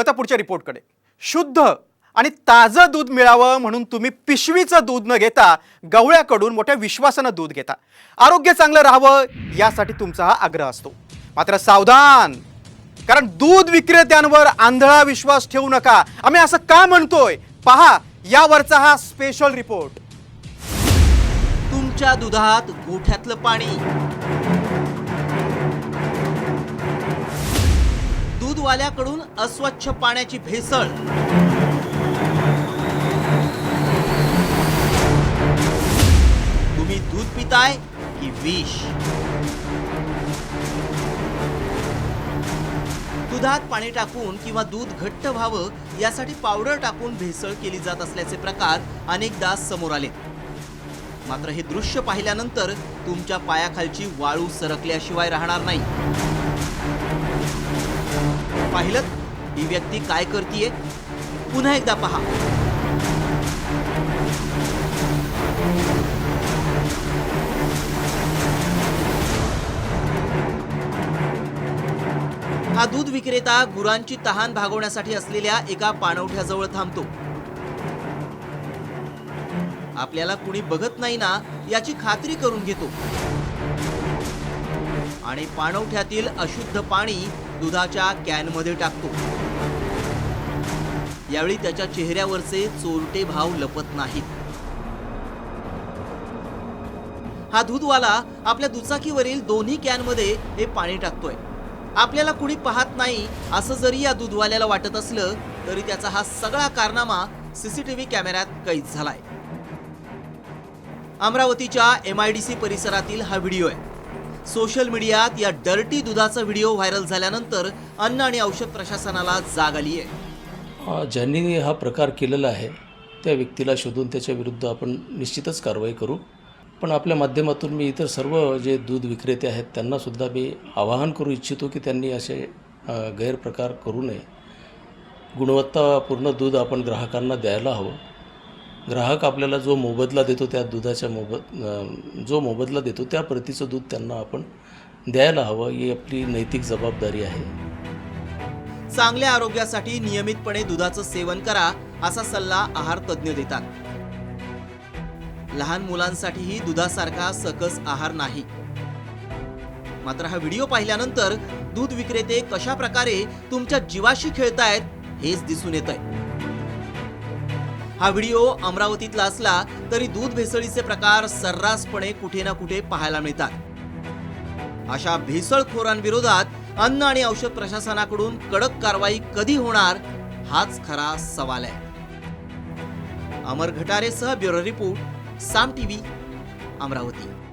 आता पुढच्या रिपोर्टकडे. शुद्ध आणि ताजं दूध मिळावं म्हणून तुम्ही पिशवीचं दूध न घेता गवळ्याकडून मोठ्या विश्वासानं दूध घेता. आरोग्य चांगलं राहावं यासाठी तुमचा हा आग्रह असतो. मात्र सावधान कारण दूध विक्रेत्यांवर आंधळा विश्वास ठेवू नका. आम्ही असं का म्हणतोय? पहा यावरचा हा स्पेशल रिपोर्ट तुमच्या दुधात गोठ्यातलं पाणी. वाल्याकडून अस्वच्छ पाण्याची भेसळ. तुम्ही दूध पिताय की विष? दुधात पाणी टाकून किंवा दूध घट्ट व्हावं यासाठी पावडर टाकून भेसळ केली जात असल्याचे प्रकार अनेकदा समोर आले मात्र हे दृश्य पाहिल्यानंतर तुमच्या पायाखालची वाळू सरकल्याशिवाय राहणार नाही. पाहिलं? ही व्यक्ती काय करतीये? पुन्हा एकदा पहा. हा दूध विक्रेता गुरांची तहान भागवण्यासाठी असलेल्या एका पाणवठ्याजवळ थांबतो. आपल्याला कुणी बघत नाही ना याची खात्री करून घेतो. आणि पाणवठ्यातील अशुद्ध पाणी दुधाच्या कॅनमध्ये टाकतो. यावेळी त्याच्या चेहऱ्यावरचे चोरटे भाव लपत नाहीत. हा दूधवाला आपल्या दुचाकीवरील दोन्ही कॅनमध्ये हे पाणी टाकतोय. आपल्याला कुणी पाहत नाही असं जरी या दूधवाल्याला वाटत असलं तरी त्याचा हा सगळा कारनामा सीसीटीव्ही कॅमेऱ्यात कैद झालाय. अमरावतीच्या एम आय डी सी परिसरातील हा व्हिडिओ आहे. सोशल मीडियात या डर्टी दुधाचा व्हिडिओ व्हायरल झाल्यानंतर अन्न आणि औषध प्रशासनाला जाग आली आहे. ज्यांनी हा प्रकार केलेला आहे त्या व्यक्तीला शोधून त्याच्या विरुद्ध आपण निश्चितच कारवाई करू. पण आपल्या माध्यमातून मी इतर सर्व जे दूध विक्रेते आहेत त्यांनासुद्धा मी आवाहन करू इच्छितो की त्यांनी असे गैरप्रकार करू नये. गुणवत्तापूर्ण दूध आपण ग्राहकांना द्यायला हवं. ग्राहक आपल्याला जो मोबदला देतो त्या दुधाच्या मोबद जो मोबदला देतो त्या प्रतीचं दूध त्यांना आपण द्यायला हवं ही आपली नैतिक जबाबदारी आहे. चांगल्या आरोग्यासाठी नियमितपणे दुधाचं सेवन करा असा सल्ला आहार तज्ज्ञ देतात. लहान मुलांसाठीही दुधासारखा सकस आहार नाही. मात्र हा व्हिडिओ पाहिल्यानंतर दूध विक्रेते कशा प्रकारे तुमच्या जीवाशी खेळतायत हेच दिसून येत हा व्हिडिओ अमरावतीतला असला तरी दूध भेसळीचे प्रकार सर्रासपणे कुठे ना कुठे पाहायला मिळतात. अशा भेसळखोरांविरोधात अन्न आणि औषध प्रशासनाकडून कडक कारवाई कधी होणार हाच खरा सवाल आहे. Amar घटारेसह bureau report Saam TV Amravati.